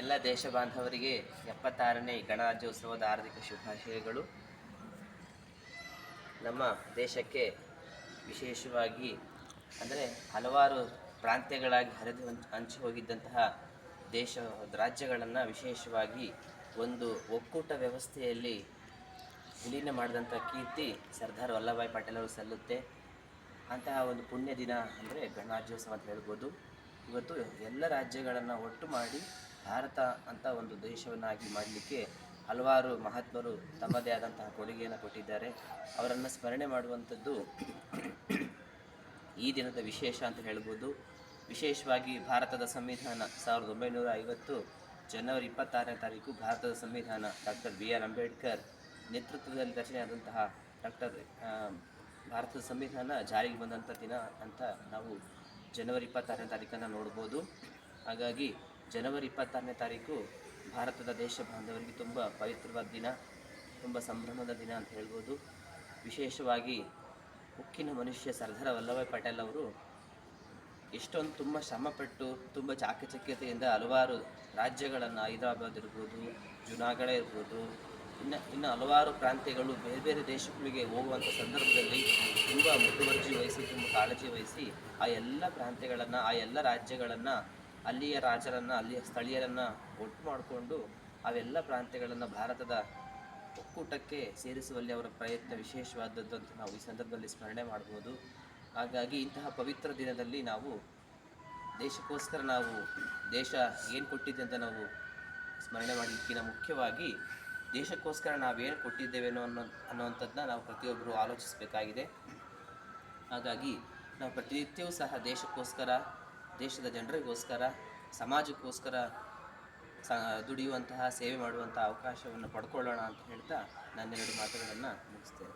ಎಲ್ಲ ದೇಶ ಬಾಂಧವರಿಗೆ ಎಪ್ಪತ್ತಾರನೇ ಗಣರಾಜ್ಯೋತ್ಸವದ ಹಾರ್ದಿಕ ಶುಭಾಶಯಗಳು. ನಮ್ಮ ದೇಶಕ್ಕೆ ವಿಶೇಷವಾಗಿ ಅಂದರೆ ಹಲವಾರು ಪ್ರಾಂತ್ಯಗಳಾಗಿ ಹರಿದು ಹಂಚಿ ಹೋಗಿದ್ದಂತಹ ದೇಶ, ರಾಜ್ಯಗಳನ್ನು ವಿಶೇಷವಾಗಿ ಒಂದು ಒಕ್ಕೂಟ ವ್ಯವಸ್ಥೆಯಲ್ಲಿ ವಿಲೀನ ಮಾಡಿದಂಥ ಕೀರ್ತಿ ಸರ್ದಾರ್ ವಲ್ಲಭಾಯ್ ಪಟೇಲ್ ಅವರು ಸಲ್ಲುತ್ತೆ. ಅಂತಹ ಒಂದು ಪುಣ್ಯ ದಿನ ಅಂದರೆ ಗಣರಾಜ್ಯೋತ್ಸವ ಅಂತ ಹೇಳ್ಬೋದು. ಇವತ್ತು ಎಲ್ಲ ರಾಜ್ಯಗಳನ್ನು ಒಟ್ಟು ಮಾಡಿ ಭಾರತ ಅಂತ ಒಂದು ದೇಶವನ್ನಾಗಿ ಮಾಡಲಿಕ್ಕೆ ಹಲವಾರು ಮಹಾತ್ಮರು ತಮ್ಮದೇ ಆದಂತಹ ಕೊಡುಗೆಯನ್ನು ಕೊಟ್ಟಿದ್ದಾರೆ. ಅವರನ್ನು ಸ್ಮರಣೆ ಮಾಡುವಂಥದ್ದು ಈ ದಿನದ ವಿಶೇಷ ಅಂತ ಹೇಳ್ಬೋದು. ವಿಶೇಷವಾಗಿ ಭಾರತದ ಸಂವಿಧಾನ ಸಾವಿರದ ಒಂಬೈನೂರ ಐವತ್ತು ಜನವರಿ ಇಪ್ಪತ್ತಾರನೇ ತಾರೀಕು ಭಾರತದ ಸಂವಿಧಾನ ಡಾಕ್ಟರ್ ಬಿ ಆರ್ ಅಂಬೇಡ್ಕರ್ ನೇತೃತ್ವದಲ್ಲಿ ರಚನೆಯಾದಂತಹ ಡಾಕ್ಟರ್ ಭಾರತದ ಸಂವಿಧಾನ ಜಾರಿಗೆ ಬಂದಂಥ ದಿನ ಅಂತ ನಾವು ಜನವರಿ ಇಪ್ಪತ್ತಾರನೇ ತಾರೀಕನ್ನು ನೋಡ್ಬೋದು. ಹಾಗಾಗಿ ಜನವರಿ ಇಪ್ಪತ್ತಾರನೇ ತಾರೀಕು ಭಾರತದ ದೇಶ ಬಾಂಧವರಿಗೆ ತುಂಬ ಪವಿತ್ರವಾದ ದಿನ, ತುಂಬ ಸಂಭ್ರಮದ ದಿನ ಅಂತ ಹೇಳ್ಬೋದು. ವಿಶೇಷವಾಗಿ ಉಕ್ಕಿನ ಮನುಷ್ಯ ಸರ್ದಾರ್ ವಲ್ಲಭಾಯ್ ಪಟೇಲ್ ಅವರು ಎಷ್ಟೊಂದು ತುಂಬ ಶ್ರಮಪಟ್ಟು, ತುಂಬ ಚಾಕಚಕ್ಯತೆಯಿಂದ ಹಲವಾರು ರಾಜ್ಯಗಳನ್ನು ಹೈದರಾಬಾದ್ ಇರ್ಬೋದು, ಜುನಾಗಢ ಇರ್ಬೋದು ಇನ್ನು ಇನ್ನು ಹಲವಾರು ಪ್ರಾಂತ್ಯಗಳು ಬೇರೆ ಬೇರೆ ದೇಶಗಳಿಗೆ ಹೋಗುವಂಥ ಸಂದರ್ಭದಲ್ಲಿ ತುಂಬ ಮುತುವರ್ಜಿ ವಹಿಸಿ, ತುಂಬ ಕಾಳಜಿ ವಹಿಸಿ ಆ ಎಲ್ಲ ಪ್ರಾಂತ್ಯಗಳನ್ನು, ಆ ಎಲ್ಲ ರಾಜ್ಯಗಳನ್ನು, ಅಲ್ಲಿಯ ರಾಜರನ್ನು, ಅಲ್ಲಿಯ ಸ್ಥಳೀಯರನ್ನು ಒಟ್ಟು ಮಾಡಿಕೊಂಡು ಅವೆಲ್ಲ ಪ್ರಾಂತ್ಯಗಳನ್ನು ಭಾರತದ ಒಕ್ಕೂಟಕ್ಕೆ ಸೇರಿಸುವಲ್ಲಿ ಅವರ ಪ್ರಯತ್ನ ವಿಶೇಷವಾದದ್ದು ಅಂತ ನಾವು ಈ ಸಂದರ್ಭದಲ್ಲಿ ಸ್ಮರಣೆ ಮಾಡ್ಬೋದು. ಹಾಗಾಗಿ ಇಂತಹ ಪವಿತ್ರ ದಿನದಲ್ಲಿ ನಾವು ದೇಶಕ್ಕೋಸ್ಕರ ನಾವು ದೇಶ ಏನು ಕೊಟ್ಟಿದೆ ಅಂತ ನಾವು ಸ್ಮರಣೆ ಮಾಡಲಿಕ್ಕಿಂತ ಮುಖ್ಯವಾಗಿ ದೇಶಕ್ಕೋಸ್ಕರ ನಾವೇನು ಕೊಟ್ಟಿದ್ದೇವೆ ಅನ್ನೋ ಅನ್ನೋವಂಥದ್ದನ್ನ ನಾವು ಪ್ರತಿಯೊಬ್ಬರು ಆಲೋಚಿಸಬೇಕಾಗಿದೆ. ಹಾಗಾಗಿ ನಾವು ಪ್ರತಿನಿತ್ಯವೂ ಸಹ ದೇಶಕ್ಕೋಸ್ಕರ, ದೇಶದ ಜನರಿಗೋಸ್ಕರ, ಸಮಾಜಕ್ಕೋಸ್ಕರ ಸ ದುಡಿಯುವಂತಹ, ಸೇವೆ ಮಾಡುವಂಥ ಅವಕಾಶವನ್ನು ಪಡ್ಕೊಳ್ಳೋಣ ಅಂತ ಹೇಳ್ತಾ ನನ್ನೆರಡು ಮಾತುಗಳನ್ನು ಮುಗಿಸ್ತೇನೆ.